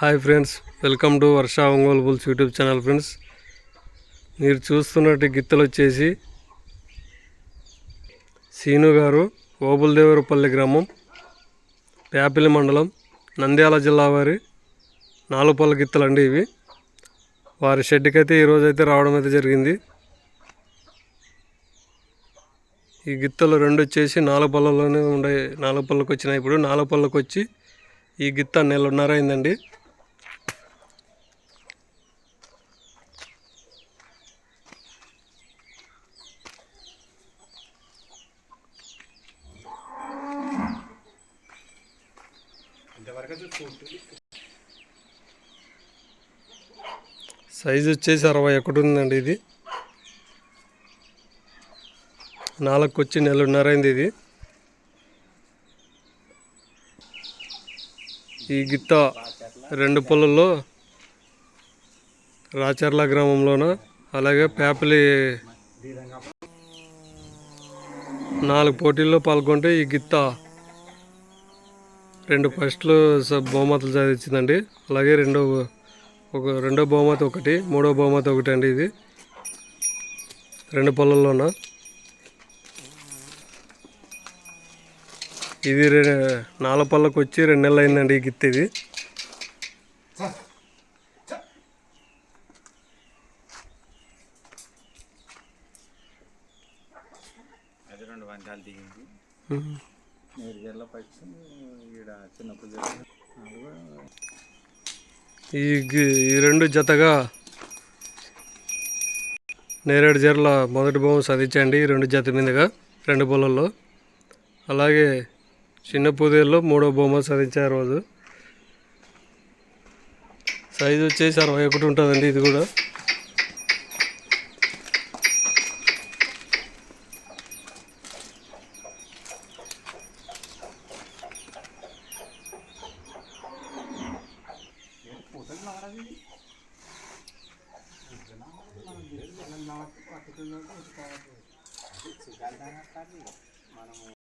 Hi friends welcome to Varsha Ongole bulls YouTube channel friends. మీరు చూస్తున్నట్టు గిత్తలు వచ్చేసి సీను గారు ఓబుల్దేవరపల్లి గ్రామం పేపల్లి మండలం నంద్యాల జిల్లా వారి నాలుగు గిత్తలు అండి ఇవి. వారి షెడ్కి అయితే ఈరోజు అయితే రావడం అయితే జరిగింది. ఈ గిత్తలు రెండు వచ్చేసి నాలుగు పళ్ళలోనే ఉండే నాలుగు పళ్ళకు వచ్చినాయి ఇప్పుడు. నాలుగు పళ్ళకు వచ్చి ఈ గిత్త నెలన్నర అయిందండి. సైజు వచ్చేసి అరవై ఒకటి ఉందండి ఇది. నాలుగు వచ్చి నెలన్నర అయింది ఇది. ఈ గిత్త రెండు పొలంలో రాచర్ల గ్రామంలోన అలాగే పేపలి నాలుగు పోటీల్లో పాల్గొంటే ఈ గిత్త రెండు ఫస్ట్లు స- బహుమతులు సాధించిందండి. అలాగే రెండో ఒక రెండో బహుమతి ఒకటి మూడో బహుమతి ఒకటి అండి ఇది. రెండు పొలంలోన ఇది రె నాలుగు పళ్ళకు వచ్చి రెండు నెలలు అయిందండి ఈ గిత్త ఇది. రెండు పచ్చి ఈడ ఈ ఈ రెండు జతగా నేరేడు జర్ల మొదటి బొమ్మ సాధించండి. ఈ రెండు జత మీదుగా రెండు పొలంలో అలాగే చిన్న పూదేల్లో మూడో బొమ్మ సాధించారు రోజు. సైజు వచ్చేసి అరవై ఒకటి ఉంటుందండి ఇది కూడా. మనము